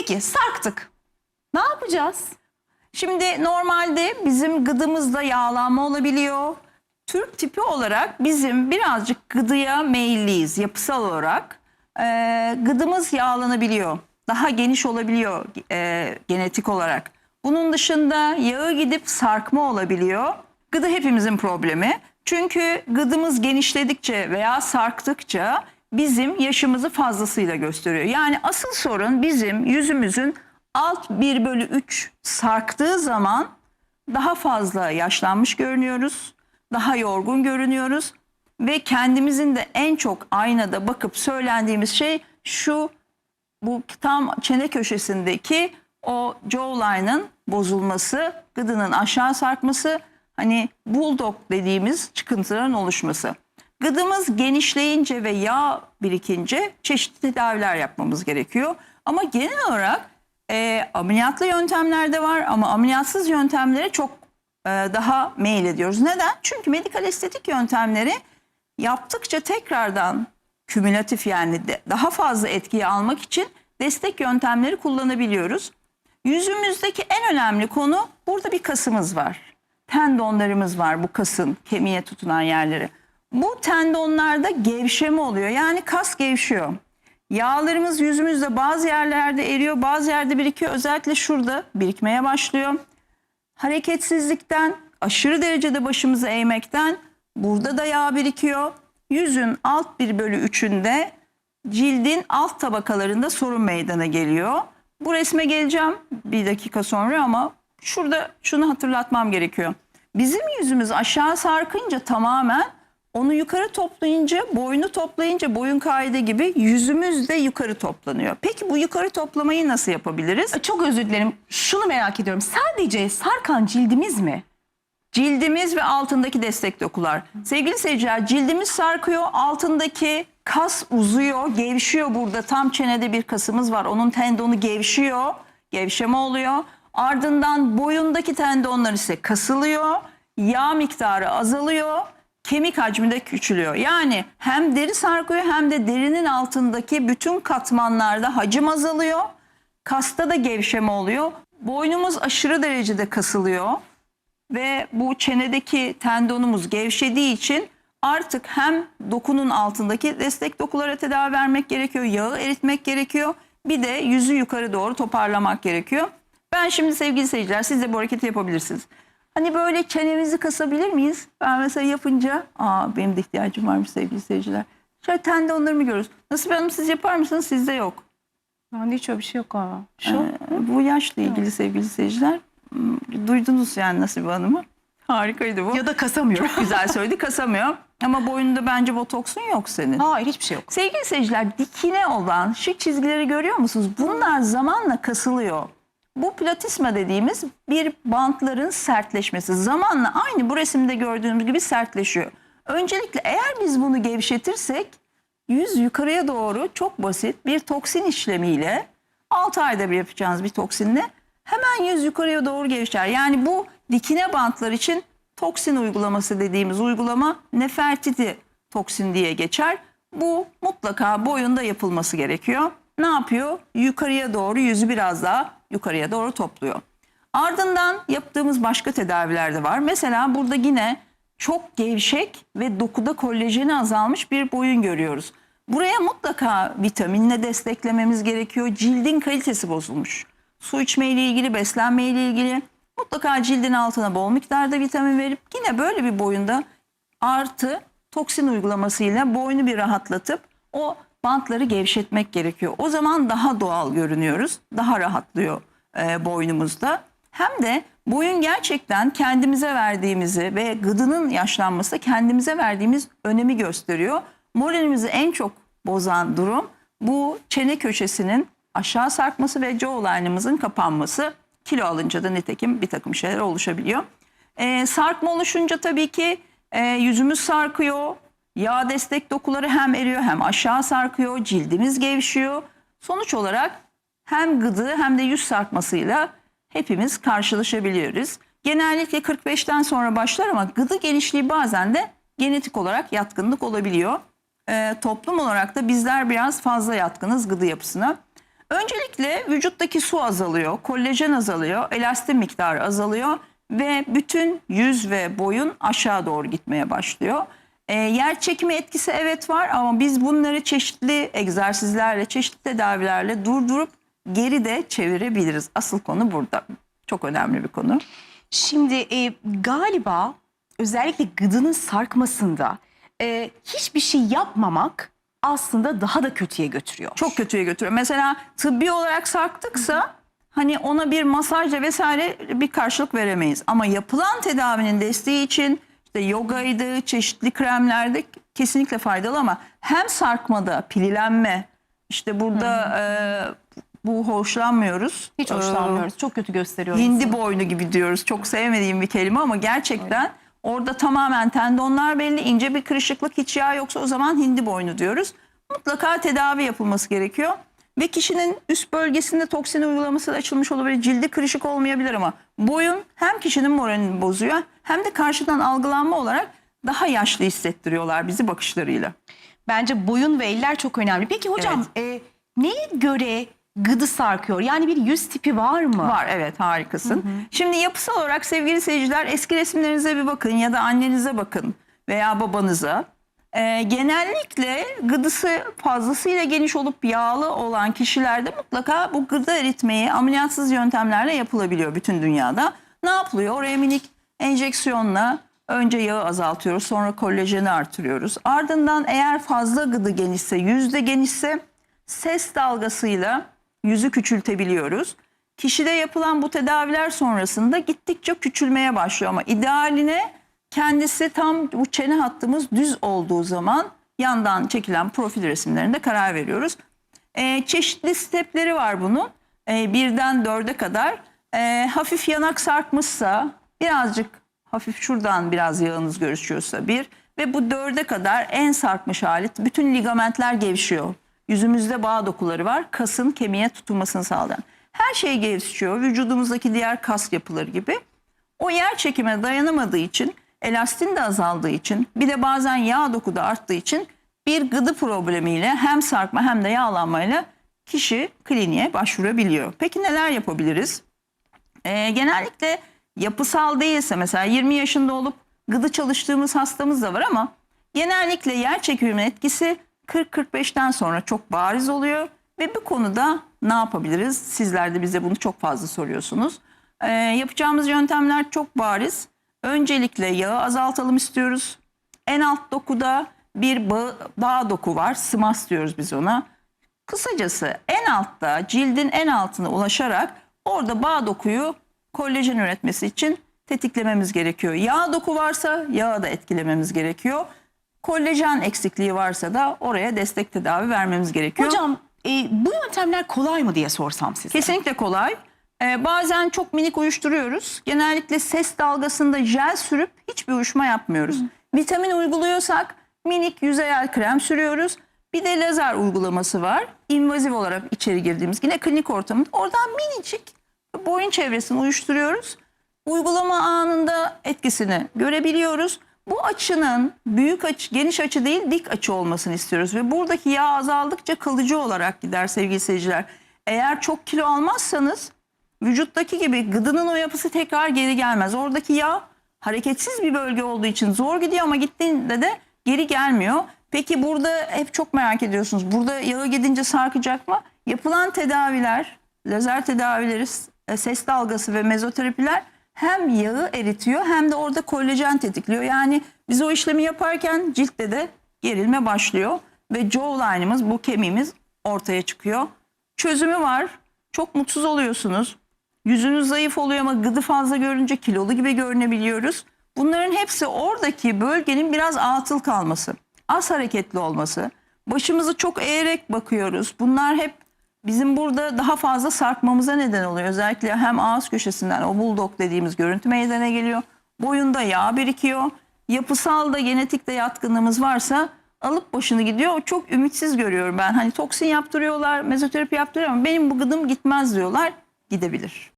Peki sarktık. Ne yapacağız? Şimdi normalde bizim gıdımızda yağlanma olabiliyor. Türk tipi olarak bizim birazcık gıdıya meyilliyiz yapısal olarak. Ee, gıdımız yağlanabiliyor. Daha geniş olabiliyor e, genetik olarak. Bunun dışında yağı gidip sarkma olabiliyor. Gıdı hepimizin problemi. Çünkü gıdımız genişledikçe veya sarktıkça bizim yaşımızı fazlasıyla gösteriyor. Yani asıl sorun bizim yüzümüzün alt 1 bölü 3 sarktığı zaman daha fazla yaşlanmış görünüyoruz. Daha yorgun görünüyoruz. Ve kendimizin de en çok aynada bakıp söylendiğimiz şey şu bu tam çene köşesindeki o jawline'ın bozulması, gıdının aşağı sarkması, hani bulldog dediğimiz çıkıntıların oluşması. Gıdımız genişleyince ve yağ birikince çeşitli tedaviler yapmamız gerekiyor. Ama genel olarak e, ameliyatlı yöntemler de var ama ameliyatsız yöntemlere çok e, daha meyil ediyoruz. Neden? Çünkü medikal estetik yöntemleri yaptıkça tekrardan kümülatif yani de daha fazla etkiyi almak için destek yöntemleri kullanabiliyoruz. Yüzümüzdeki en önemli konu burada bir kasımız var. Tendonlarımız var bu kasın kemiğe tutunan yerleri. Bu tendonlarda gevşeme oluyor. Yani kas gevşiyor. Yağlarımız yüzümüzde bazı yerlerde eriyor, bazı yerde birikiyor. Özellikle şurada birikmeye başlıyor. Hareketsizlikten, aşırı derecede başımızı eğmekten burada da yağ birikiyor. Yüzün alt bir bölü üçünde cildin alt tabakalarında sorun meydana geliyor. Bu resme geleceğim bir dakika sonra ama şurada şunu hatırlatmam gerekiyor. Bizim yüzümüz aşağı sarkınca tamamen onu yukarı toplayınca, boynu toplayınca boyun kaide gibi yüzümüz de yukarı toplanıyor. Peki bu yukarı toplamayı nasıl yapabiliriz? Çok özür dilerim. Şunu merak ediyorum. Sadece sarkan cildimiz mi? Cildimiz ve altındaki destek dokular. Sevgili seyirciler cildimiz sarkıyor, altındaki kas uzuyor, gevşiyor burada. Tam çenede bir kasımız var. Onun tendonu gevşiyor, gevşeme oluyor. Ardından boyundaki tendonlar ise kasılıyor, yağ miktarı azalıyor, kemik hacmi de küçülüyor. Yani hem deri sarkıyor hem de derinin altındaki bütün katmanlarda hacim azalıyor. Kasta da gevşeme oluyor. Boynumuz aşırı derecede kasılıyor ve bu çenedeki tendonumuz gevşediği için artık hem dokunun altındaki destek dokulara tedavi vermek gerekiyor, yağı eritmek gerekiyor. Bir de yüzü yukarı doğru toparlamak gerekiyor. Ben şimdi sevgili seyirciler siz de bu hareketi yapabilirsiniz. Hani böyle çenemizi kasabilir miyiz? Ben mesela yapınca, aa benim de ihtiyacım varmış sevgili seyirciler. Şöyle tendonlarımı görürüz. Nasıl Hanım siz yapar mısınız? Sizde yok. Bende hiç öyle bir şey yok ha. Şu. Ee, bu yaşla ilgili sevgili seyirciler. Hmm, Duydunuz yani Nasibe Hanım'ı. Harikaydı bu. Ya da kasamıyorum. Güzel söyledi kasamıyor. Ama boynunda bence botoksun yok senin. Hayır hiçbir şey yok. Sevgili seyirciler dikine olan şık çizgileri görüyor musunuz? Bunlar zamanla kasılıyor. Bu platisma dediğimiz bir bantların sertleşmesi. Zamanla aynı bu resimde gördüğümüz gibi sertleşiyor. Öncelikle eğer biz bunu gevşetirsek yüz yukarıya doğru çok basit bir toksin işlemiyle 6 ayda bir yapacağınız bir toksinle hemen yüz yukarıya doğru gevşer. Yani bu dikine bantlar için toksin uygulaması dediğimiz uygulama Nefertiti toksin diye geçer. Bu mutlaka boyunda yapılması gerekiyor. Ne yapıyor? Yukarıya doğru yüzü biraz daha yukarıya doğru topluyor. Ardından yaptığımız başka tedaviler de var. Mesela burada yine çok gevşek ve dokuda kolajeni azalmış bir boyun görüyoruz. Buraya mutlaka vitaminle desteklememiz gerekiyor. Cildin kalitesi bozulmuş. Su içme ile ilgili, beslenme ile ilgili mutlaka cildin altına bol miktarda vitamin verip yine böyle bir boyunda artı toksin uygulamasıyla boynu bir rahatlatıp o bantları gevşetmek gerekiyor. O zaman daha doğal görünüyoruz. Daha rahatlıyor e, boynumuzda. Hem de boyun gerçekten kendimize verdiğimizi ve gıdının yaşlanması kendimize verdiğimiz önemi gösteriyor. Moralimizi en çok bozan durum bu çene köşesinin aşağı sarkması ve jawline'ımızın kapanması. Kilo alınca da nitekim bir takım şeyler oluşabiliyor. Ee, sarkma oluşunca tabii ki e, yüzümüz sarkıyor. Yağ destek dokuları hem eriyor hem aşağı sarkıyor. Cildimiz gevşiyor. Sonuç olarak hem gıdı hem de yüz sarkmasıyla hepimiz karşılaşabiliyoruz. Genellikle 45'ten sonra başlar ama gıdı genişliği bazen de genetik olarak yatkınlık olabiliyor. Ee, toplum olarak da bizler biraz fazla yatkınız gıdı yapısına. Öncelikle vücuttaki su azalıyor, kollajen azalıyor, elastin miktarı azalıyor ve bütün yüz ve boyun aşağı doğru gitmeye başlıyor. Ee, yer çekimi etkisi evet var ama biz bunları çeşitli egzersizlerle, çeşitli tedavilerle durdurup geri de çevirebiliriz. Asıl konu burada. Çok önemli bir konu. Şimdi e, galiba özellikle gıdının sarkmasında e, hiçbir şey yapmamak aslında daha da kötüye götürüyor. Çok kötüye götürüyor. Mesela tıbbi olarak sarktıksa hani ona bir masajla vesaire bir karşılık veremeyiz. Ama yapılan tedavinin desteği için işte yogaydı, çeşitli kremlerde kesinlikle faydalı ama hem sarkmada pililenme işte burada e, bu hoşlanmıyoruz. Hiç Ee, hoşlanmıyoruz. Çok kötü gösteriyor. Hindi boynu gibi diyoruz. Çok sevmediğim bir kelime ama gerçekten orada tamamen tendonlar belli, ince bir kırışıklık, hiç yağ yoksa o zaman hindi boynu diyoruz. Mutlaka tedavi yapılması gerekiyor. Ve kişinin üst bölgesinde toksin uygulaması da açılmış olabilir. Cildi kırışık olmayabilir ama boyun hem kişinin moralini bozuyor hem de karşıdan algılanma olarak daha yaşlı hissettiriyorlar bizi bakışlarıyla. Bence boyun ve eller çok önemli. Peki hocam e, neye göre gıdı sarkıyor? Yani bir yüz tipi var mı? Var evet harikasın. Şimdi yapısal olarak sevgili seyirciler eski resimlerinize bir bakın ya da annenize bakın veya babanıza. Ee, genellikle gıdısı fazlasıyla geniş olup yağlı olan kişilerde mutlaka bu gıda eritmeyi ameliyatsız yöntemlerle yapılabiliyor bütün dünyada. Ne yapılıyor? Oraya minik enjeksiyonla önce yağı azaltıyoruz sonra kolajeni artırıyoruz. Ardından eğer fazla gıdı genişse yüzde genişse ses dalgasıyla yüzü küçültebiliyoruz. Kişide yapılan bu tedaviler sonrasında gittikçe küçülmeye başlıyor ama idealine kendisi tam bu çene hattımız düz olduğu zaman yandan çekilen profil resimlerinde karar veriyoruz. Ee, çeşitli stepleri var bunun. Ee, birden dörde kadar. Ee, hafif yanak sarkmışsa birazcık hafif şuradan biraz yağınız görüşüyorsa bir ve bu dörde kadar en sarkmış hali bütün ligamentler gevşiyor. Yüzümüzde bağ dokuları var. Kasın kemiğe tutunmasını sağlayan. Her şey gevşiyor. Vücudumuzdaki diğer kas yapıları gibi. O yer çekime dayanamadığı için, elastin de azaldığı için, bir de bazen yağ doku da arttığı için bir gıdı problemiyle hem sarkma hem de yağlanmayla kişi kliniğe başvurabiliyor. Peki neler yapabiliriz? Ee, genellikle yapısal değilse mesela 20 yaşında olup gıdı çalıştığımız hastamız da var ama genellikle yer çekiminin etkisi 40-45'ten sonra çok bariz oluyor ve bu konuda ne yapabiliriz? Sizler de bize bunu çok fazla soruyorsunuz. Ee, yapacağımız yöntemler çok bariz. Öncelikle yağı azaltalım istiyoruz. En alt dokuda bir bağ, bağ doku var. Sımas diyoruz biz ona. Kısacası en altta cildin en altına ulaşarak orada bağ dokuyu kollajen üretmesi için tetiklememiz gerekiyor. Yağ doku varsa yağı da etkilememiz gerekiyor. Kollajen eksikliği varsa da oraya destek tedavi vermemiz gerekiyor. Hocam e, bu yöntemler kolay mı diye sorsam size. Kesinlikle kolay. Ee, bazen çok minik uyuşturuyoruz. Genellikle ses dalgasında jel sürüp hiçbir uyuşma yapmıyoruz. Vitamin uyguluyorsak minik yüzeyel krem sürüyoruz. Bir de lazer uygulaması var. İnvazif olarak içeri girdiğimiz yine klinik ortamında. Oradan minicik boyun çevresini uyuşturuyoruz. Uygulama anında etkisini görebiliyoruz. Bu açının büyük açı, geniş açı değil dik açı olmasını istiyoruz. Ve buradaki yağ azaldıkça kalıcı olarak gider sevgili seyirciler. Eğer çok kilo almazsanız vücuttaki gibi gıdının o yapısı tekrar geri gelmez. Oradaki yağ hareketsiz bir bölge olduğu için zor gidiyor ama gittiğinde de geri gelmiyor. Peki burada hep çok merak ediyorsunuz. Burada yağı gidince sarkacak mı? Yapılan tedaviler, lazer tedavileri, ses dalgası ve mezoterapiler hem yağı eritiyor hem de orada kollajen tetikliyor. Yani biz o işlemi yaparken ciltte de gerilme başlıyor ve jawline'ımız bu kemiğimiz ortaya çıkıyor. Çözümü var. Çok mutsuz oluyorsunuz. Yüzünüz zayıf oluyor ama gıdı fazla görünce kilolu gibi görünebiliyoruz. Bunların hepsi oradaki bölgenin biraz atıl kalması, az hareketli olması, başımızı çok eğerek bakıyoruz. Bunlar hep bizim burada daha fazla sarkmamıza neden oluyor. Özellikle hem ağız köşesinden o bulldog dediğimiz görüntü meydana geliyor. Boyunda yağ birikiyor. Yapısal da genetik de yatkınlığımız varsa alıp başını gidiyor. Çok ümitsiz görüyorum ben. Hani toksin yaptırıyorlar, mezoterapi yaptırıyorlar ama benim bu gıdım gitmez diyorlar. Gidebilir.